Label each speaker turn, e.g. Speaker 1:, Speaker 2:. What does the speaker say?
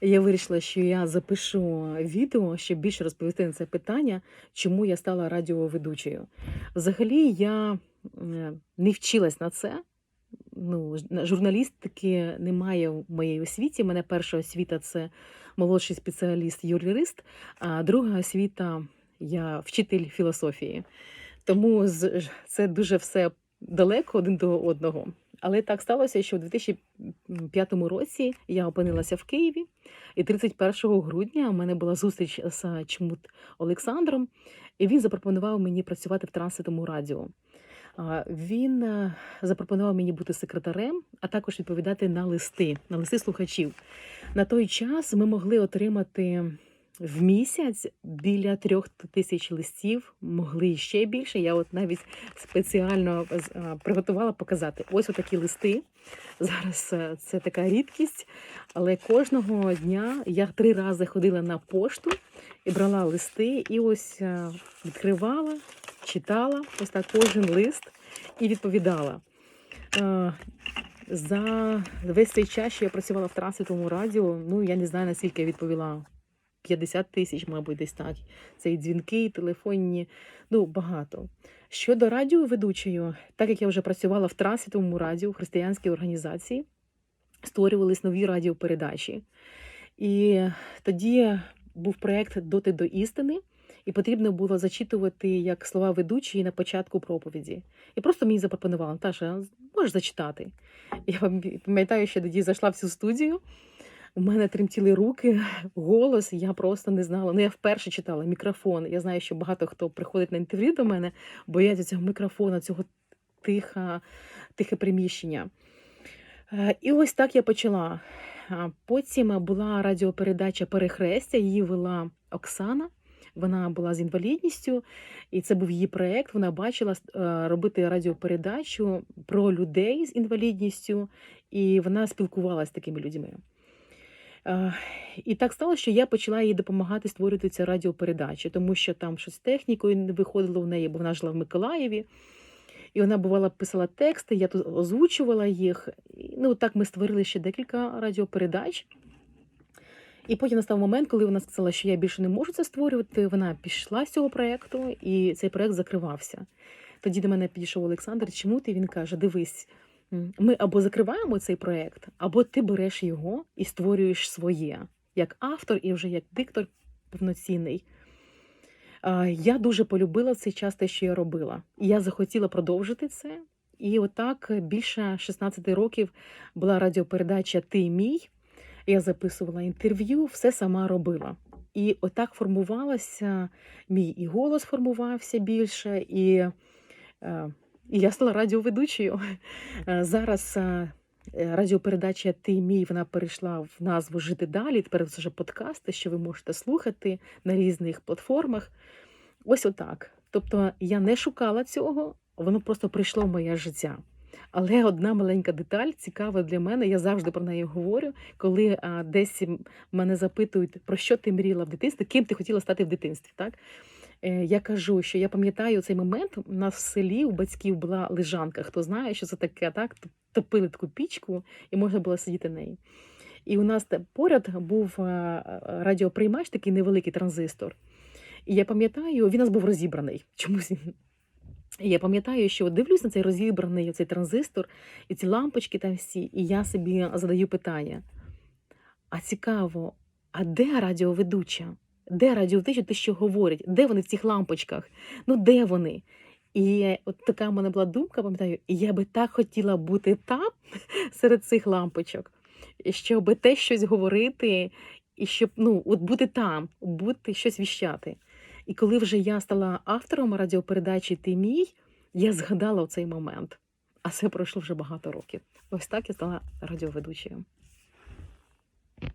Speaker 1: Я вирішила, що я запишу відео, щоб більше розповісти на це питання, чому я стала радіоведучою. Взагалі, я е, не вчилась на це. Ну, журналістики немає в моїй освіті. У мене перша освіта це молодший спеціаліст юрист, а друга освіта я вчитель філософії. Тому це дуже все далеко один до одного. Але так сталося, що в 2005 році я опинилася в Києві, і 31 грудня у мене була зустріч з Чмут Олександром, і він запропонував мені працювати в транситому радіо. Він е, запропонував мені бути секретарем, а також відповідати на листи, на листи слухачів. На той час ми могли отримати в місяць біля трьох тисяч листів, могли ще більше. Я от навіть спеціально приготувала показати. Ось отакі листи. Зараз е, це така рідкість, але кожного дня я три рази ходила на пошту і брала листи, і ось е, відкривала, читала ось так кожен лист і відповідала. Е, За весь цей час, що я працювала в транситовому радіо, ну я не знаю, наскільки я відповіла. 50 тисяч, мабуть, десь так. Це і дзвінки, і телефонні, ну багато. Щодо радіоведучою, так як я вже працювала в транситовому радіо, християнській організації, створювались нові радіопередачі. І тоді був проєкт Доти до істини, і потрібно було зачитувати як слова ведучої на початку проповіді. І просто мені запропонували, Наташа, можеш зачитати. Я пам'я- пам'ятаю, що тоді зайшла в цю студію. У мене тремтіли руки, голос, я просто не знала. Ну, я вперше читала мікрофон. Я знаю, що багато хто приходить на інтерв'ю до мене, бояться цього мікрофона, цього тиха, тихе приміщення. Е, І ось так я почала. Потім була радіопередача Перехрестя, її вела Оксана. Вона була з інвалідністю, і це був її проєкт. Вона бачила е, робити радіопередачу про людей з інвалідністю, і вона спілкувалася з такими людьми. Е, І так сталося, що я почала їй допомагати створювати ці радіопередачі, тому що там щось з технікою не виходило в неї, бо вона жила в Миколаєві. І вона бувала писала тексти, я тут озвучувала їх. Ну, так ми створили ще декілька радіопередач. І потім настав момент, коли вона сказала, що я більше не можу це створювати. Вона пішла з цього проєкту, і цей проєкт закривався. Тоді до мене підійшов Олександр. Чому ти? Він каже: Дивись, ми або закриваємо цей проєкт, або ти береш його і створюєш своє як автор і вже як диктор повноцінний. Я дуже полюбила в цей час те, що я робила. І я захотіла продовжити це. І отак більше 16 років була радіопередача Ти мій. Я записувала інтерв'ю, все сама робила. І отак формувалася мій і голос формувався більше, і, е, і я стала радіоведучою. Е, Зараз е, е, радіопередача Ти мій вона перейшла в назву Жити далі. Тепер це вже подкасти, що ви можете слухати на різних платформах. Ось отак. Тобто я не шукала цього, воно просто прийшло в моє життя. Але одна маленька деталь цікава для мене, я завжди про неї говорю, коли а, десь мене запитують, про що ти мріяла в дитинстві, ким ти хотіла стати в дитинстві. Так? Е, я кажу, що я пам'ятаю цей момент. У нас в селі у батьків була лежанка. Хто знає, що це таке, так? Топили таку пічку і можна було сидіти неї. І у нас поряд був радіоприймач, такий невеликий транзистор. І я пам'ятаю, він у нас був розібраний. Чомусь. І я пам'ятаю, що дивлюсь на цей розібраний цей транзистор і ці лампочки там всі, і я собі задаю питання: а цікаво, а де радіоведуча? Де радіоведуча, те, що говорять? Де вони в цих лампочках? Ну, де вони? І от така в мене була думка, пам'ятаю, я би так хотіла бути там серед цих лампочок, щоб те щось говорити, і щоб ну, от бути там, бути щось віщати. І коли вже я стала автором радіопередачі Ти мій, я згадала цей момент. А це пройшло вже багато років. Ось так я стала радіоведучою.